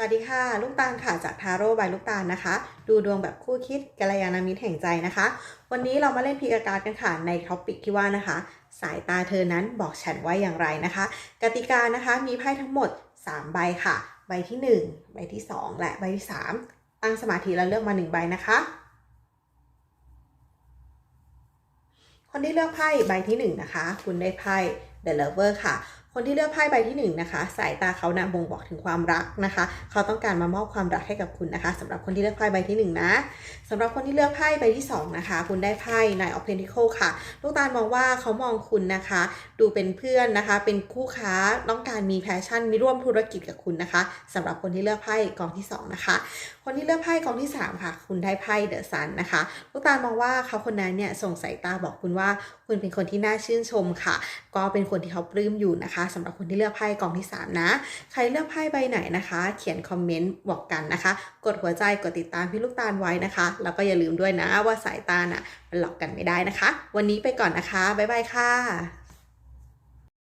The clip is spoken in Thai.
สวัสดีค่ะ ลูกตาลค่ะจากทาโร่บายลูกตาลนะคะ ดูดวงแบบคู่คิดกัลยาณมิตรแห่งใจนะคะ วันนี้เรามาเล่นพีกการ์ดกันค่ะในท็อปิกที่ว่านะคะ สายตาเธอนั้นบอกฉันว่าอย่างไรนะคะ กติกานะคะมีไพ่ทั้งหมด 3 ใบค่ะ ใบที่ 1 ใบที่ 2 และใบที่ 3 ตั้งสมาธิแล้วเลือกมา 1 ใบนะคะ คนที่เลือกไพ่ใบที่ 1 นะคะ คุณได้ไพ่ The Lover ค่ะ คนที่เลือกไพ่ใบที่1นะคะสายตาเขานะบ่งบอกถึงความรักนะคะ เขาต้องการมามอบความรักให้กับคุณนะคะสำหรับคนที่เลือกไพ่ใบที่ 1 นะสำหรับคนที่เลือกไพ่ใบที่ 2 นะคะ คุณได้ไพ่ Nine of Pentacles ค่ะลูกตาลมองว่าเขามองคุณนะคะ ดูเป็นเพื่อนนะคะ เป็นคู่ค้าต้องการมีแพชชั่นมีร่วมธุรกิจกับคุณนะคะสำหรับคนที่เลือกไพ่กองที่ 2 นะคะ คนที่เลือกไพ่กองที่ 3 ค่ะ คุณได้ไพ่เดอะซันนะคะลูกตาลมองว่าเขาคนนั้นเนี่ยส่งสายตาบอกคุณว่า คุณเป็นคนที่น่าชื่นชมค่ะ ก็เป็นคนที่เขาปลื้มอยู่นะคะนะคะสำหรับคนที่เลือกไพ่กองที่ 3 นะ ใครเลือกไพ่ใบไหนนะคะ เขียนคอมเมนต์บอกกันนะคะ กดหัวใจกดติดตามพี่ลูกตาลไว้นะคะ แล้วก็อย่าลืมด้วยนะว่าสายตาน่ะมันหลอกกันไม่ได้นะคะ วันนี้ไปก่อนนะคะบ๊ายบายค่ะ